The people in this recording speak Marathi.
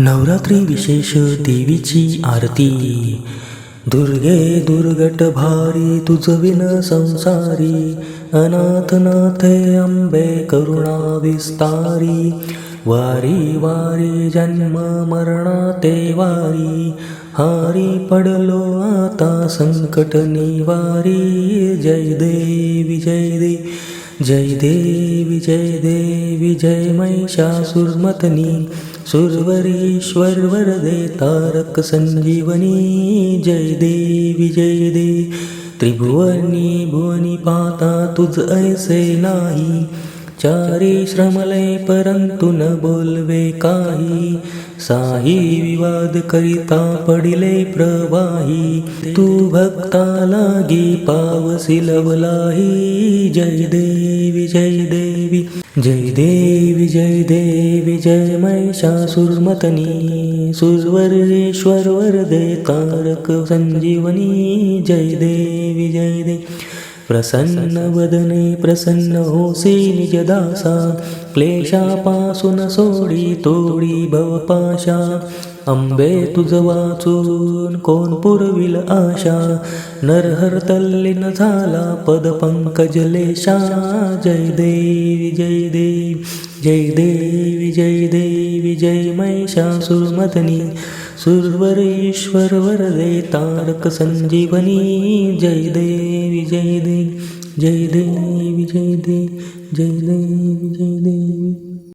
नवरात्री विशेष देवीची आरती. दुर्गे दुर्गट भारी तुझविन संसारी अनाथ नाथे अंबे करुणा विस्तारी. वारी वारी जन्म मरणा ते वारी हारी पडलो आता संकट निवारी. जय देवी जय देवी जय देवी जय देवी जय महिषासुरमतनी सुरवरीश्वर वरदे तारक संजीवनी जय देवी जय दे। त्रिभुवनी भुवनी पाता तुझ ऐसे नाही। चारी श्रमले परंतु न बोलवे काही. साही विवाद करिता पडिले प्रवाही. तू भक्ता लागी पावसी लवलाही जय देवी जय देवी. जय देवी जय देवी जय महिषासुरमतनी सुरवरेश्वर वरदे तारक संजीवनी. जय देवी जय देवी प्रसन्न वदने प्रसन्न होसे निजदासा क्लेशापासून सोडी तोडी भवपाशा। अंबे तुझ वाचून कोण पुरविल आशा? नरहर तल्लीन झाला पद पंकजलेशा जय देवी जय देवी जय देवी जय देवी। विजय महिषासुरमदनी सुरवरेश्वर वरदे तारक संजीवनी जय देवी जय देवी जय देवी जय देवी जय देवी जय